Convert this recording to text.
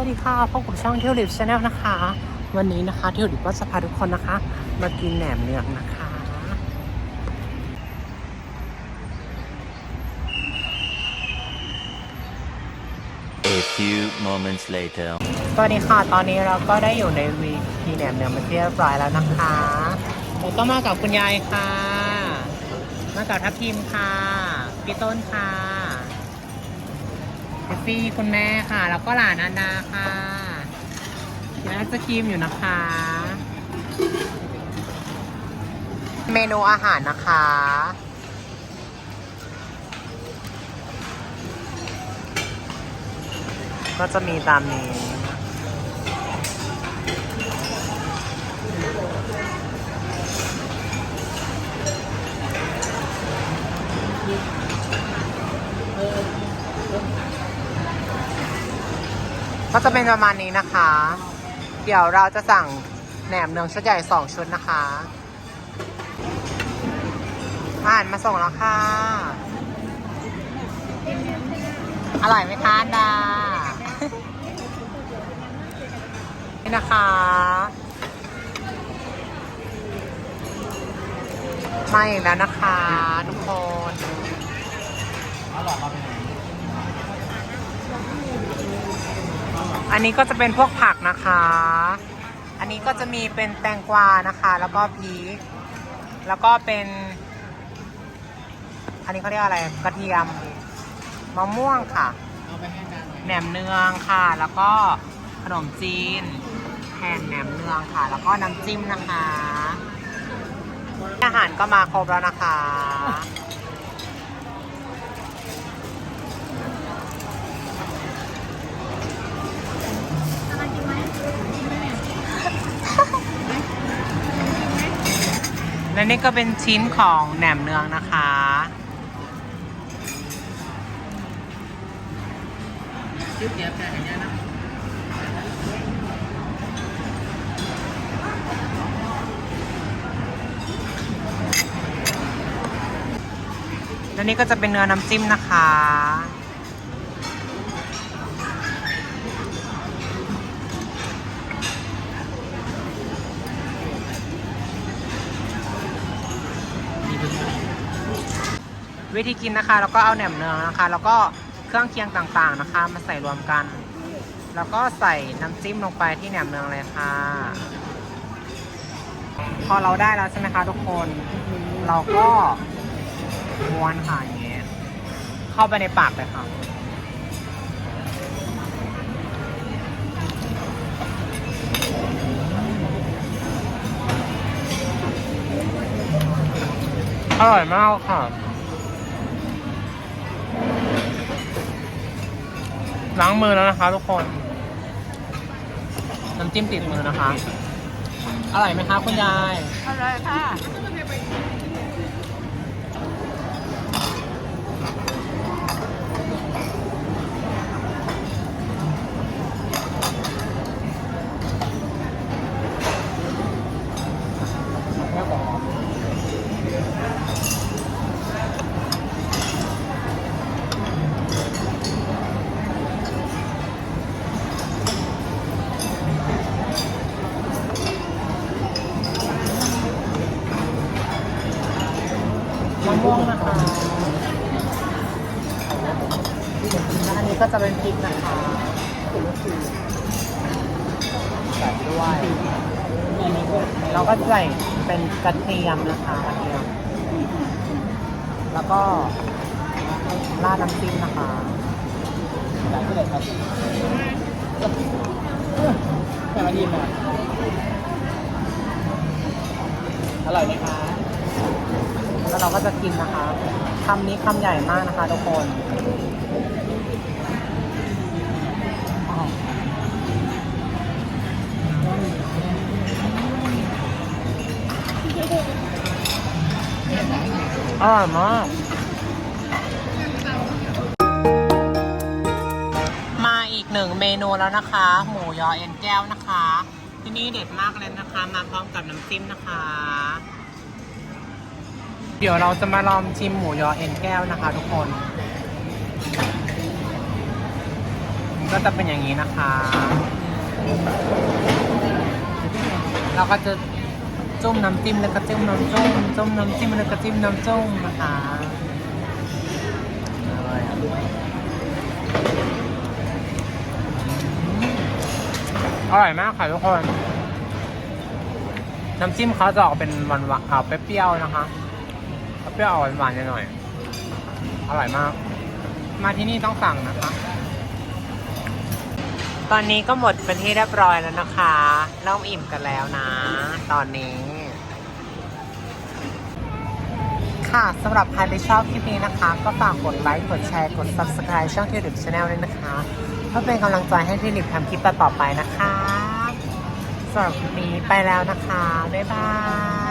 วัสดีค่ะพบกับช่องเที่ยวลิฟชาแนลนะคะ วันนี้นะคะเที่ยวลิฟก็จะพาทุกคนนะคะ มากินแหนมเนืองนะคะ A few moments later. สวัสดีค่ะตอนนี้เราก็ได้อยู่ในวีทีแหนมเนืองมาที่เรียบร้อยแล้วนะคะผมก็มากับคุณยายค่ะ มากับทัพทีมค่ะพี่ต้นค่ะ เฟฟี่คุณแม่ค่ะ แล้วก็หลานอันดาค่ะยังจะครีมอยู่นะคะ เมนูอาหารนะคะ ก็จะมีตามนี้ ก็จะเป็นประมาณนี้นะคะ เดี๋ยวเราจะสั่งแหนมเนืองชุดใหญ่สองชุดนะคะอาหารมาส่งแล้วค่ะ อร่อยไหมคะอันดา นี่นะคะ มาอีกแล้วนะคะ ทุกคน อันนี้ก็จะเป็นพวกผักนะคะ อันนี้ก็จะมีเป็นแตงกวานะคะ แล้วก็พริก แล้วก็เป็น อันนี้เขาเรียกอะไร กระเทียม มะม่วงค่ะ แหนมเนืองค่ะ แล้วก็ขนมจีนแผ่นแหนมเนืองค่ะ แล้วก็น้ำจิ้มนะคะ อาหารก็มาครบแล้วนะคะ และนี่ก็เป็นชิ้นของแหนมเนืองนะคะ และนี่ก็จะเป็นเนื้อน้ำจิ้มนะคะ วิธีกินนะคะ แล้วก็เอาแหนมเนืองนะคะ แล้วก็เครื่องเคียงต่างๆนะคะ มาใส่รวมกัน แล้วก็ใส่น้ำจิ้มลงไปที่แหนมเนืองเลยค่ะ พอเราได้แล้วใช่ไหมคะทุกคน เราก็ม้วนค่ะอย่างเงี้ยเข้าไปในปากเลยค่ะอร่อยมากค่ะ ล้างมือแล้วนะคะ ทุกคน น้ำจิ้มติดมือนะคะ อร่อยไหมคะคุณยาย อร่อยค่ะ มะม่วงนะคะและอันนี้ก็จะเป็นพริกนะคะใส่ด้วยเราก็ใส่เป็นกระเทียมนะคะกระเทียม แล้วก็ราดน้ำจิ้มนะคะใส่ไปเลยครับแค่มาดีมาอร่อยไหมคะ แล้วเราก็จะกินนะคะคำนี้คำใหญ่มากนะคะทุกคนอร่อยมากมาอีกหนึ่งเมนูแล้วนะคะ หมูยอเอ็นแก้วนะคะ ที่นี่เด็ดมากเลยนะคะ มาพร้อมกับน้ำจิ้มนะคะ เดี๋ยวเราจะมาลองชิมหมูยอเอ็นแก้วนะคะ ทุกคน ก็จะเป็นอย่างนี้นะคะ เราก็จะจุ่มน้ำจิ้มแล้วก็จิ้มน้ำจุ่มจุ่มน้ำจิ้มแล้วก็จิ้มน้ำจุ่มนะคะอร่อยมากค่ะทุกคน น้ำจิ้มเขาจะออกเป็นหวานๆเปรี้ยวๆนะคะ เปรี้ยวออกหวานๆหน่อยๆอร่อยมาก มาที่นี่ต้องสั่งนะคะ ตอนนี้ก็หมดเป็นที่เรียบร้อยแล้วนะคะ เริ่มอิ่มกันแล้วนะ ตอนนี้ ค่ะสำหรับใครที่ชอบคลิปนี้นะคะ ก็ฝากกดไลค์ กดแชร์ กด subscribe ช่องที่ริบชาแนลด้วยนะคะ เพื่อเป็นกำลังใจให้ที่ริบทำคลิปต่อๆไปนะคะสำหรับคลิปนี้ไปแล้วนะคะ บ๊ายบาย